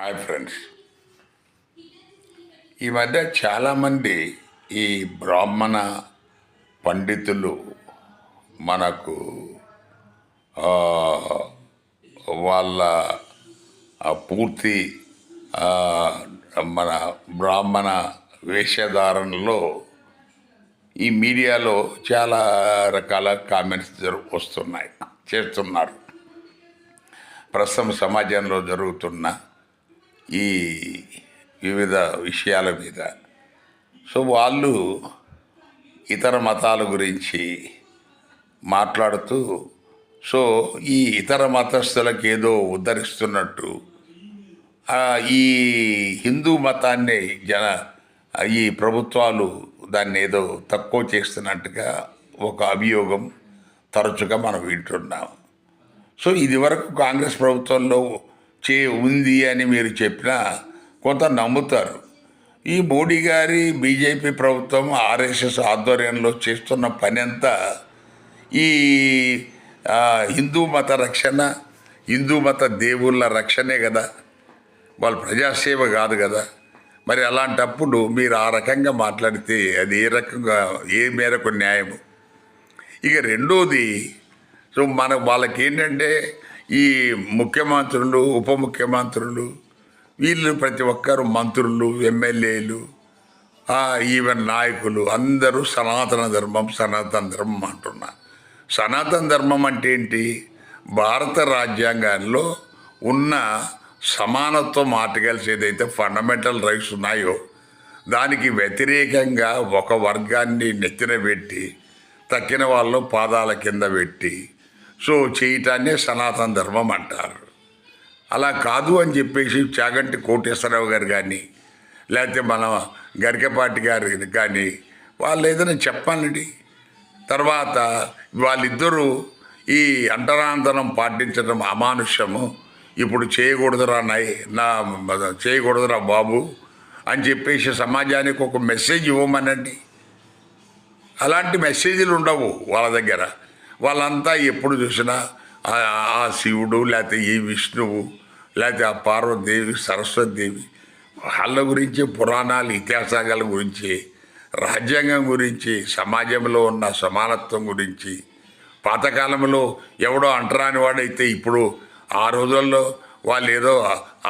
Hi friends. ఈ మధ్య చాలామంది ఈ బ్రాహ్మణ పండితులు మనకు వాళ్ళ పూర్తి మన బ్రాహ్మణ వేషధారణలో ఈ మీడియాలో చాలా రకాల కామెంట్స్ జరు వస్తున్నాయి చేస్తున్నారు. ప్రస్తుతం సమాజంలో జరుగుతున్న ఈ వివిధ విషయాల మీద. సో వాళ్ళు ఇతర మతాల గురించి మాట్లాడుతూ సో ఈ ఇతర మతస్థులకు ఏదో ఉద్ధరిస్తున్నట్టు ఈ హిందూ మతాన్ని జన ఈ ప్రభుత్వాలు దాన్ని ఏదో తక్కువ చేస్తున్నట్టుగా ఒక అభియోగం తరచుగా మనం వింటున్నాం. సో ఇది వరకు కాంగ్రెస్ ప్రభుత్వంలో చే ఉంది అని మీరు చెప్పినా కొంత నమ్ముతారు. ఈ మోడీ గారి బీజేపీ ప్రభుత్వం ఆర్ఎస్ఎస్ ఆధ్వర్యంలో చేస్తున్న పని అంతా ఈ హిందూ మత రక్షణ హిందూ మత దేవుళ్ళ రక్షణే కదా. వాళ్ళు ప్రజాసేవ కాదు కదా. మరి అలాంటప్పుడు మీరు ఆ రకంగా మాట్లాడితే అది ఏ రకంగా ఏ మేరకు న్యాయము? ఇక రెండోది సో మన వాళ్ళకి ఏంటంటే ఈ ముఖ్యమంత్రులు ఉప ముఖ్యమంత్రులు వీళ్ళు ప్రతి ఒక్కరు మంత్రులు ఎమ్మెల్యేలు ఈవెన్ నాయకులు అందరూ సనాతన ధర్మం సనాతన ధర్మం అంటున్నారు. సనాతన ధర్మం అంటే ఏంటి? భారత రాజ్యాంగంలో ఉన్న సమానత్వం ఆర్టికల్స్ ఏదైతే ఫండమెంటల్ రైట్స్ ఉన్నాయో దానికి వ్యతిరేకంగా ఒక వర్గాన్ని నెత్తిన పెట్టి తక్కిన వాళ్ళు పాదాల కింద పెట్టి సో చేయటాన్నే సనాతన ధర్మం అంటారు. అలా కాదు అని చెప్పేసి చాగంటి కోటేశ్వరరావు గారు కానీ లేకపోతే మన గరికపాటి గారు కానీ వాళ్ళు ఏదైనా చెప్పాలండి. తర్వాత వాళ్ళిద్దరూ ఈ అంటరాంతరం పాటించడం అమానుష్యము. ఇప్పుడు చేయకూడదురా నాయ్ నా చేయకూడదురా బాబు అని చెప్పేసి సమాజానికి ఒక మెసేజ్ ఇవ్వమనండి. అలాంటి మెసేజ్లు ఉండవు వాళ్ళ దగ్గర. వాళ్ళంతా ఎప్పుడు చూసినా ఆ- ఆ శివుడు లేకపోతే ఈ విష్ణువు లేకపోతే ఆ పార్వతీదేవి సరస్వతీదేవి వాళ్ళ గురించి పురాణాలు ఇతిహాసాల గురించి రాజ్యాంగం గురించి సమాజంలో ఉన్న సమానత్వం గురించి పాతకాలంలో ఎవడో అంటరాని వాడైతే ఇప్పుడు ఆ రోజుల్లో వాళ్ళు ఏదో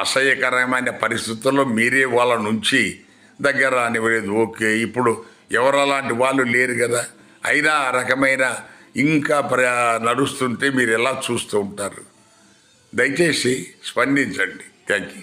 అసహ్యకరమైన పరిస్థితుల్లో మీరే వాళ్ళ నుంచి దగ్గర రానివ్వలేదు. ఓకే ఇప్పుడు ఎవరు అలాంటి వాళ్ళు లేరు కదా. అయినా ఆ రకమైన ఇంకా ప్ర నడుస్తుంటే మీరు ఎలా చూస్తూ ఉంటారు? దయచేసి స్పందించండి. Thank you